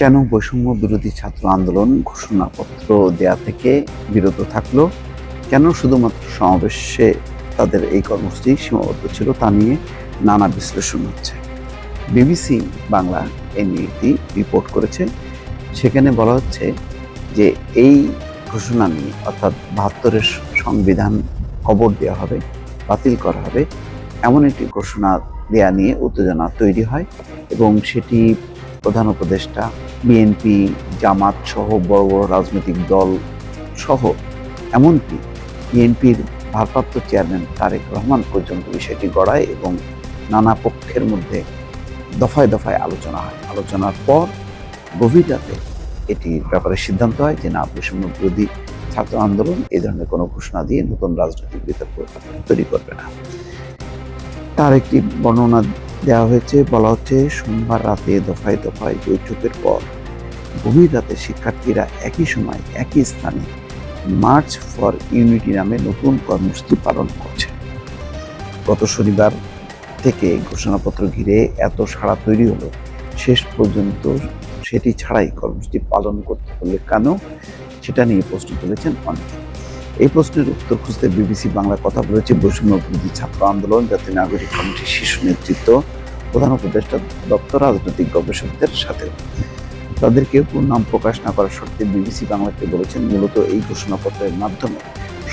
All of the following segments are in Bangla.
কেন বৈষম্য বিরোধী ছাত্র আন্দোলন ঘোষণাপত্র দেয়া থেকে বিরত থাকল? কেন শুধুমাত্র সমাবেশে তাদের এই কর্মসূচি সীমাবদ্ধ ছিল তা নিয়ে নানা বিশ্লেষণ হচ্ছে? বিবিসি বাংলা এই নিয়ে রিপোর্ট করেছে। সেখানে বলা হচ্ছে যে এই ঘোষণা নিয়ে অর্থাৎ বাহাত্তরের সংবিধান কবর দেওয়া হবে, বাতিল করা হবে, এমন একটি ঘোষণা দেয়া নিয়ে উত্তেজনা তৈরি হয় এবং সেটি প্রধান উপদেষ্টা বিএনপি জামাত সহ বড় বড় রাজনৈতিক দল সহ, এমনকি বিএনপির ভারপ্রাপ্ত চেয়ারম্যান তারেক রহমান পর্যন্ত বিষয়টি গড়ায় এবং নানা পক্ষের মধ্যে দফায় দফায় আলোচনা হয়। আলোচনার পর গভীর রাতে ব্যাপারে সিদ্ধান্ত হয় যে, না, বৈষম্য বিরোধী ছাত্র আন্দোলন এই ধরনের কোনো ঘোষণা দিয়ে নতুন রাজনৈতিক বিতর্ক তৈরি করবে না। তার একটি বর্ণনা দেওয়া হয়েছে, বলা হচ্ছে, সোমবার রাতে দফায় দফায় বৈঠকের পর। গভীর রাতে শিক্ষার্থীরা একই সময় একই স্থানে মার্চ ফর ইউনিটি নামে নতুন কর্মসূচি পালন করছে। গত শনিবার থেকে ঘোষণাপত্র ঘিরে এত সাড়া তৈরি হলো, শেষ পর্যন্ত সেটি ছাড়াই কর্মসূচি পালন করতে হলে কেন? সেটা নিয়ে প্রশ্ন তুলেছেন অনেকে। এই প্রশ্নের উত্তর খুঁজতে বিবিসি বাংলা কথা বলেছে বৈষম্য বিরোধী ছাত্র আন্দোলন, জাতীয় নাগরিক কমিটির শীর্ষ নেতৃত্ব, প্রধান উপদেষ্টা দপ্তর, রাজনৈতিক গবেষকদের সাথে। তাদের কেউ কেউ নাম প্রকাশ না করার শর্তে বিবিসি বাংলাকে বলেছেন মূলত এই ঘোষণাপত্রের মাধ্যমে।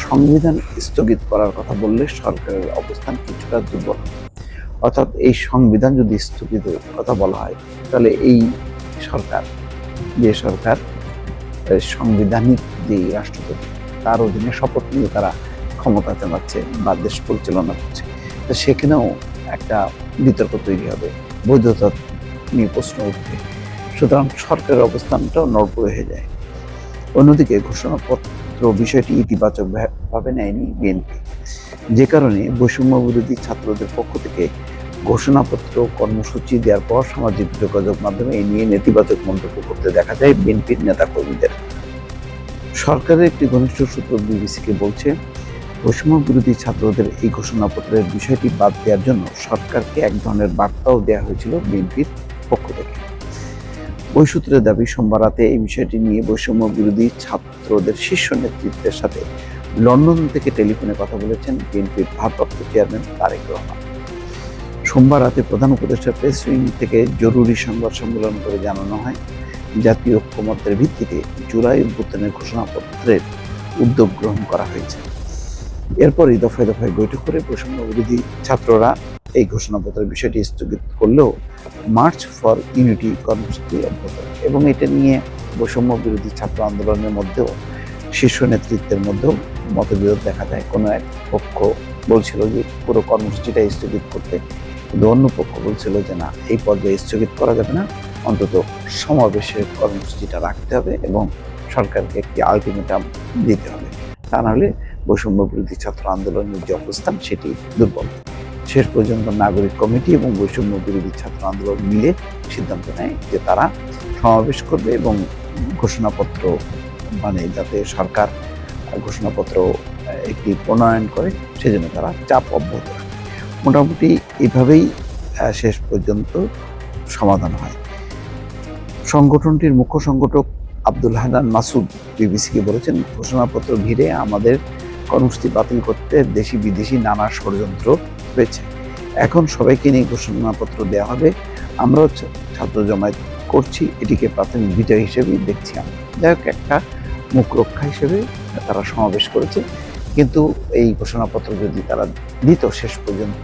সংবিধান স্থগিত করার কথা বললে সরকারের অবস্থান কিছুটা দুর্বল। অর্থাৎ এই সংবিধান যদি স্থগিত কথা বলা হয়, তাহলে এই সরকার, যে সরকার সাংবিধানিক যে রাষ্ট্রপতি তার অধীনে শপথ নিয়ে তারা ক্ষমতা চালাচ্ছে বা দেশ পরিচালনা করছে। তো সেখানেও একটা বিতর্ক তৈরি হবে, বৈধতা নিয়ে প্রশ্ন উঠবে। সুতরাং সরকারের অবস্থানটাও নড়বড়ে হয়ে যায়। অন্যদিকে ঘোষণাপত্র বিষয়টি ইতিবাচক ভা- ভাবে নেয়নি বিএনপি। যে কারণে বৈষম্য বিরোধী ছাত্রদের পক্ষ থেকে ঘোষণাপত্র, কর্মসূচি দেওয়ার পর সামাজিক যোগাযোগ মাধ্যমে এই নিয়ে নেতিবাচক মন্তব্য করতে দেখা যায় বিএনপির নেতাকর্মীদের। সরকারের একটি ঘনিষ্ঠ সূত্র বিবিসিকে বলছে, বৈষম্য বিরোধী ছাত্রদের এই ঘোষণাপত্রের বিষয়টি বাদ দেওয়ার জন্য সরকারকে এক ধরনের বার্তাও দেওয়া হয়েছিল বিএনপির পক্ষ থেকে। ওই সূত্রের দাবি, সোমবার রাতে এই বিষয়টি নিয়ে বৈষম্য বিরোধী ছাত্রদের শীর্ষ নেতৃত্বের সাথে লন্ডন থেকে টেলিফোনে কথা বলেছেন বিএনপির ভারপ্রাপ্ত চেয়ারম্যান তারেক রহমান। সোমবার রাতে প্রধান উপদেষ্টা প্রেস উইং থেকে জরুরি সংবাদ সম্মেলন করে জানানো হয়। জাতীয় ঐক্যমত্যের ভিত্তিতে জুলাই অভ্যুত্থানের ঘোষণাপত্রের উদ্যোগ গ্রহণ করা হয়েছে। এরপরই দফায় দফায় বৈঠক করে বৈষম্য বিরোধী ছাত্ররা এই ঘোষণাপত্রের বিষয়টি স্থগিত করলেও মার্চ ফর ইউনিটি কর্মসূচি অব্যাহত এবং এটা নিয়ে বৈষম্য বিরোধী ছাত্র আন্দোলনের মধ্যেও শীর্ষ নেতৃত্বের মধ্যেও মতবিরোধ দেখা যায়। কোনো এক পক্ষ বলছিল যে পুরো কর্মসূচিটা স্থগিত করতে, কিন্তু অন্য পক্ষ বলছিল যে না, এই পর্যায়ে স্থগিত করা যাবে না। অন্তত সমাবেশের কর্মসূচিটা রাখতে হবে এবং সরকারকে একটি আলটিমেটাম দিতে হবে। তা নাহলে বৈষম্য বিরোধী ছাত্র আন্দোলনের যে অবস্থান সেটি দুর্বল। শেষ পর্যন্ত নাগরিক কমিটি এবং বৈষম্য বিরোধী ছাত্র আন্দোলন মিলে সিদ্ধান্ত নেয় যে তারা সমাবেশ করবে এবং ঘোষণাপত্র মানে যাতে সরকার ঘোষণাপত্র একটি প্রণয়ন করে সেজন্য তারা চাপ অব্যাহত মোটামুটি এইভাবেই আহ, শেষ পর্যন্ত সমাধান হয়। সংগঠনটির মুখ্য সংগঠক আব্দুল হানান মাসুদ বিবিসিকে বলেছেন, ঘোষণাপত্র ঘিরে আমাদের কর্মসূচি বাতিল করতে দেশি বিদেশি নানা ষড়যন্ত্র হয়েছে এখন সবাইকে নিয়ে ঘোষণাপত্র দেওয়া হবে। আমরাও ছাত্র জমায়েত করছি, এটিকে প্রাথমিক বিজয় হিসেবেই দেখছি আমরা। যাই হোক, একটা মুখ রক্ষা হিসেবে তারা সমাবেশ করেছে। কিন্তু এই ঘোষণাপত্র যদি তারা দিত শেষ পর্যন্ত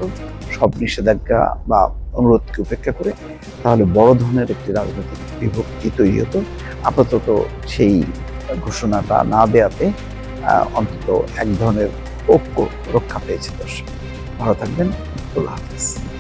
সব নিষেধাজ্ঞা বা অনুরোধকে উপেক্ষা করে তাহলে বড় ধরনের একটি রাজনৈতিক বিভক্তি তৈরি হতো। আপাতত সেই ঘোষণাটা না দেয়াতে অন্তত এক ধরনের ঐক্য রক্ষা পেয়েছে দর্শক। ভালো থাকবেন। আল্লাহ হাফিজ।